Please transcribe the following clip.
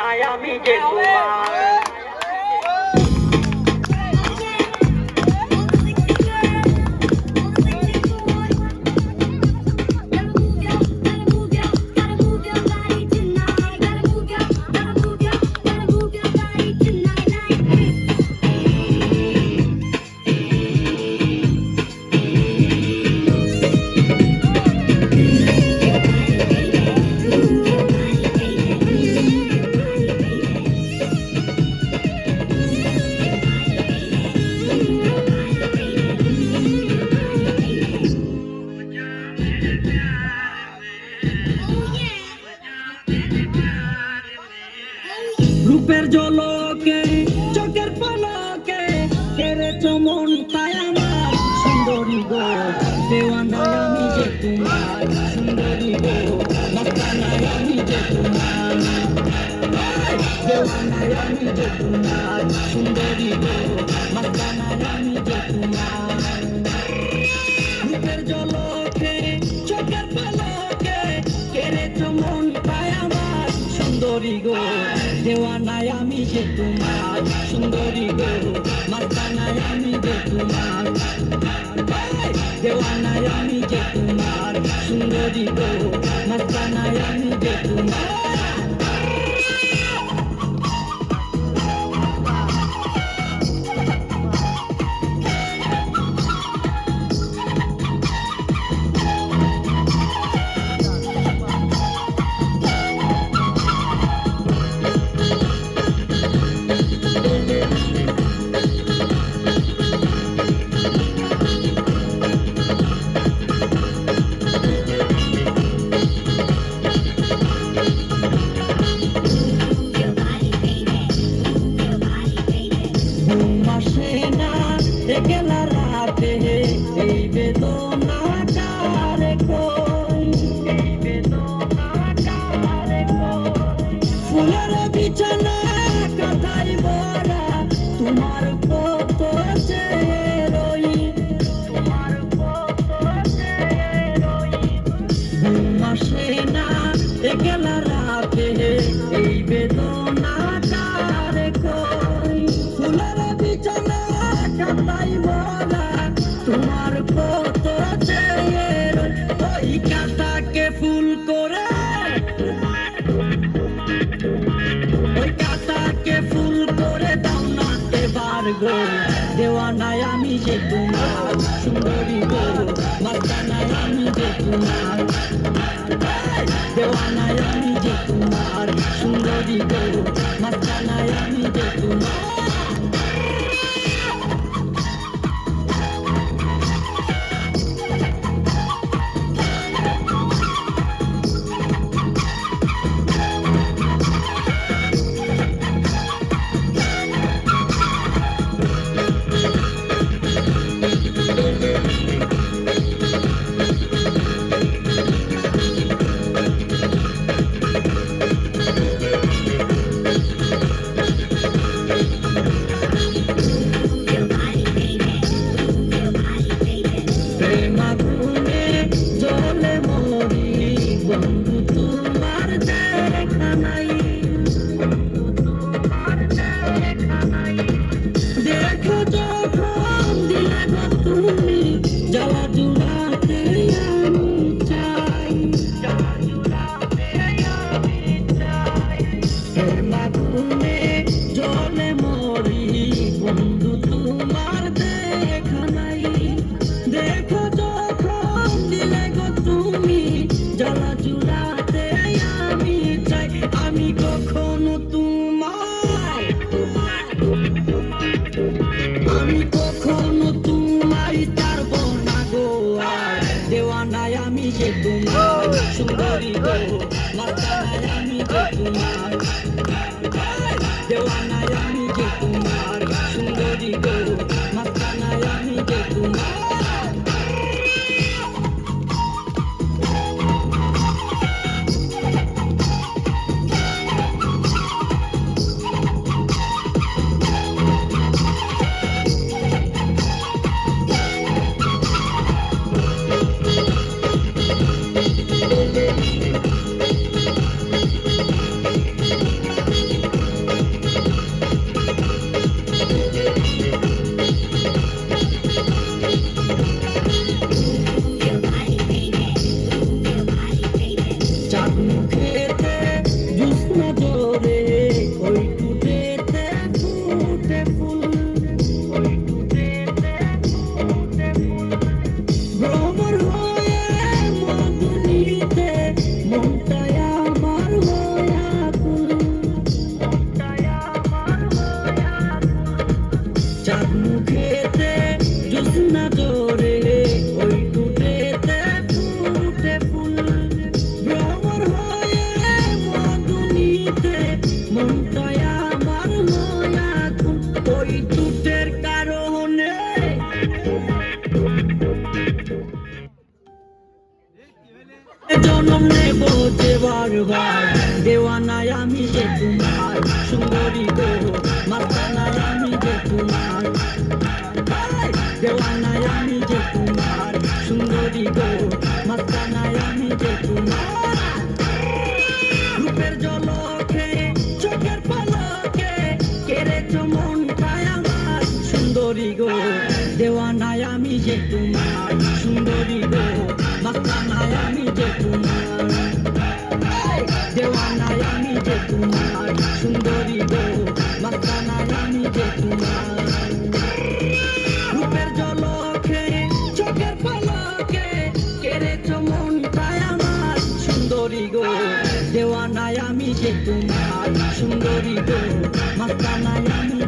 নাই আমি যে আমি যে গো মাস্তানার যে তোমার রূপের জলকে চোখের পালকে কেড়েছ মন পায় গো দেওয়ানায় আমি যে তোমার সুন্দরী গো মাস্তানায় আমি যে তোমার দেওয়ানায় আমি যে তোমার সুন্দরী গো মাস্তানায় আমি যে তোমার সুন্দরী, দেওয়ানায় আমি যে তোমার, সুন্দরী গো মাতানায় আমি যে তোমার, দেওয়ানায় আমি যে তোমার, সুন্দরী গো মাতানায় আমি যে তোমার। তোমার জায়গা নাই জনম নেব যে বারবার দেওয়ানায় আমি যে তোমার সুন্দরী গো মাস্তানায় আমি যে তোমার দেওয়ানায় আমি যে তোমার সুন্দরী গো মাস্তানায় আমি যে তোমার রূপের জলকে, চোখের পলকে, কেড়েছ মনটায় আমার। সুন্দরী গো, দেওয়ানায় আমি যে তোমার সুন্দরী গো মাস্তানায় আমি গো দেওয়ানায় আমি যে তোমার সুন্দরী গো মাস্তানায় আমি